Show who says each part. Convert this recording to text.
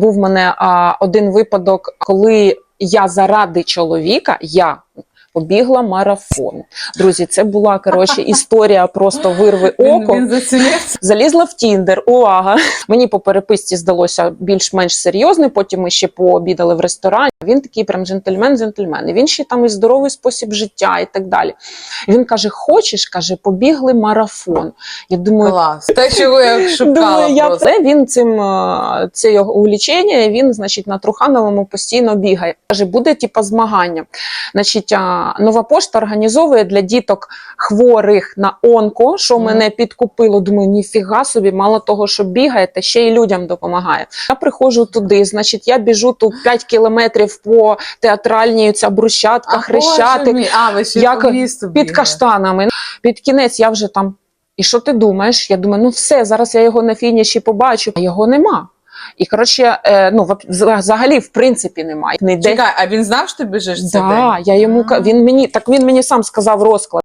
Speaker 1: Був в мене а, один випадок, коли я заради чоловіка я побігла марафон. Друзі, це була коротше історія просто вирви око. Залізла в Тіндер, увага. Мені по переписці здалося більш-менш серйозний. Потім ми ще пообідали в ресторані. Він такий прям джентльмен-джентльмен. І він ще там і здоровий спосіб життя і так далі. І він каже: Хочеш, каже, побігли марафон. Я думаю,
Speaker 2: Клас. Те, чого я шукала
Speaker 1: Думаю, я це він цим е, це його увлічення. Він, значить, на Трухановому постійно бігає. Каже, буде типа змагання. Значить, нова пошта організовує для діток хворих на онко, що
Speaker 2: Мгм.
Speaker 1: мене підкупило. Думаю, ніфіга собі, мало того, що бігає, та ще й людям допомагає. Я приходжу туди. Значить, я біжу тут 5 кілометрів по театральній ця брусчатка,
Speaker 2: А,
Speaker 1: хрещатик
Speaker 2: Боже А, ви ще
Speaker 1: Як під каштанами. Під кінець я вже там. І що ти думаєш? Я думаю, ну все, зараз я його на фініші побачу, а його нема. І коротше, е, ну взагалі, в принципі, немає.
Speaker 2: Чекай, а він знав, що ти біжиш
Speaker 1: Да, я йому він мені так він мені сам сказав розклад.